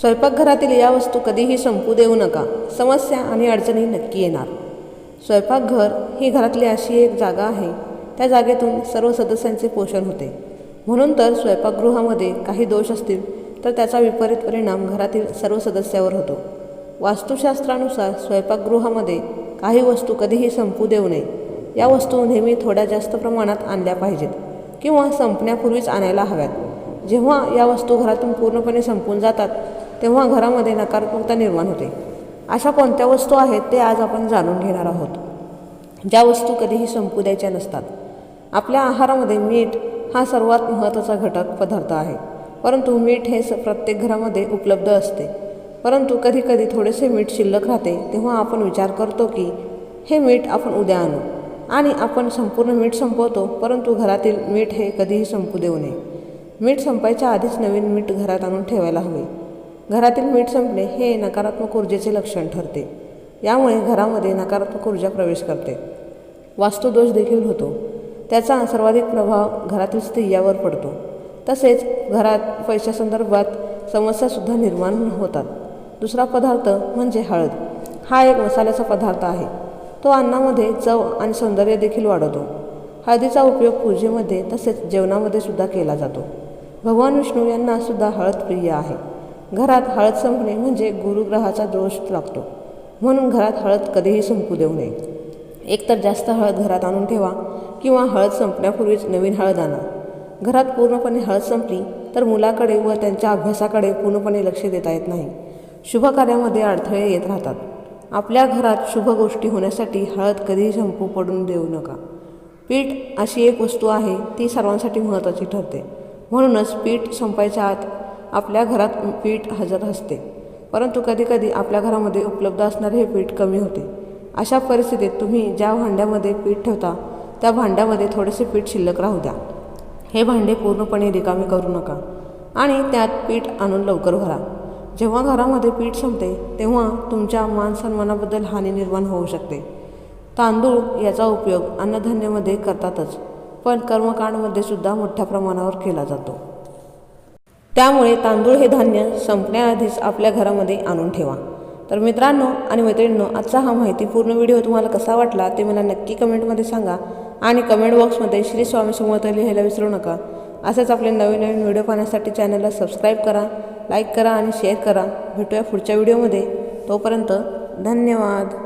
स्वयंपाकघरातील या वस्तू कधीही संपू देऊ नका. समस्या आणि अडचणी नक्की येणार. स्वयंपाकघर ही घरातली अशी एक जागा आहे. त्या जागेतून सर्व सदस्यांचे पोषण होते. म्हणून तर स्वयंपाकगृहामध्ये काही दोष असतील तर त्याचा विपरीत परिणाम घरातील सर्व सदस्यावर होतो. वास्तुशास्त्रानुसार स्वयंपाकगृहामध्ये काही वस्तू कधीही संपू देऊ नये. या वस्तू नेहमी थोड्या जास्त प्रमाणात आणल्या पाहिजेत किंवा संपण्यापूर्वीच आणायला हव्यात. जेव्हा या वस्तू घरातून पूर्णपणे संपून जातात तेव्हा घरामध्ये नकारात्मकता निर्माण होते. अशा कोणत्या वस्तू आहेत ते आज आपण जाणून घेणार आहोत. ज्या वस्तू कधीही संपू द्यायच्या नसतात. आपल्या आहारामध्ये मीठ हा सर्वात महत्त्वाचा घटक पदार्थ आहे. परंतु मीठ हे स प्रत्येक घरामध्ये उपलब्ध असते. परंतु कधीकधी थोडेसे मीठ शिल्लक राहते तेव्हा आपण विचार करतो की हे मीठ आपण उद्या आणू. आणि आपण संपूर्ण मीठ संपवतो परंतु घरातील मीठ हे कधीही संपू देऊ नये. मीठ संपायच्या आधीच नवीन मीठ घरात आणून ठेवायला हवे. घरातील मीठ संपणे हे नकारात्मक ऊर्जेचे लक्षण ठरते. यामुळे घरामध्ये नकारात्मक ऊर्जा प्रवेश करते. वास्तुदोष देखील होतो. त्याचा सर्वाधिक प्रभाव घरातील स्त्रियावर पडतो. तसेच घरात पैशासंदर्भात समस्यासुद्धा निर्माण होतात. दुसरा पदार्थ म्हणजे हळद. हा एक मसाल्याचा पदार्थ आहे. तो अन्नामध्ये चव आणि सौंदर्य देखील वाढवतो. हळदीचा उपयोग पूजेमध्ये तसेच जेवणामध्ये सुद्धा केला जातो. भगवान विष्णू यांना सुद्धा हळद प्रिय आहे. घरात हळद संपणे म्हणजे गुरुग्रहाचा दोष लागतो. म्हणून घरात हळद कधीही संपू देऊ नये. एकतर जास्त हळद घरात आणून ठेवा किंवा हळद संपण्यापूर्वीच नवीन हळद आणा. घरात पूर्णपणे हळद संपली तर मुलाकडे व त्यांच्या अभ्यासाकडे पूर्णपणे लक्ष देता येत नाही. शुभ कार्यामध्ये अडथळे येत राहतात. आपल्या घरात शुभ गोष्टी होण्यासाठी हळद कधीही संपू पडून देऊ नका. पीठ अशी एक वस्तू आहे ती सर्वांसाठी महत्त्वाची ठरते. म्हणूनच पीठ संपायच्या आत आपल्या घरात पीठ हजर असते. परंतु कधीकधी आपल्या घरामध्ये उपलब्ध असणारे हे पीठ कमी होते. अशा परिस्थितीत तुम्ही ज्या भांड्यामध्ये पीठ ठेवता त्या भांड्यामध्ये थोडेसे पीठ शिल्लक राहू द्या. हे भांडे पूर्णपणे रिकामे करू नका आणि त्यात पीठ आणून लवकर भरा. जेव्हा घरामध्ये पीठ संपते तेव्हा तुमच्या मान सन्मानाबद्दल हानी निर्माण होऊ शकते. तांदूळ याचा उपयोग अन्नधान्यामध्ये करतातच पण कर्मकांडमध्ये सुद्धा मोठ्या प्रमाणावर केला जातो. त्यामुळे तांदूळ हे धान्य संपण्याआधीच आपल्या घरामध्ये आणून ठेवा. तर मित्रांनो आणि मैत्रिणींनो आजचा हा माहितीपूर्ण व्हिडिओ तुम्हाला कसा वाटला ते मला नक्की कमेंटमध्ये सांगा आणि कमेंट बॉक्समध्ये श्री स्वामी समर्थ लिहायला विसरू नका. असेच आपले नवीन नवीन व्हिडिओ पाहण्यासाठी चॅनलला सबस्क्राईब करा लाईक करा आणि शेअर करा. भेटूया पुढच्या व्हिडिओमध्ये. तोपर्यंत धन्यवाद.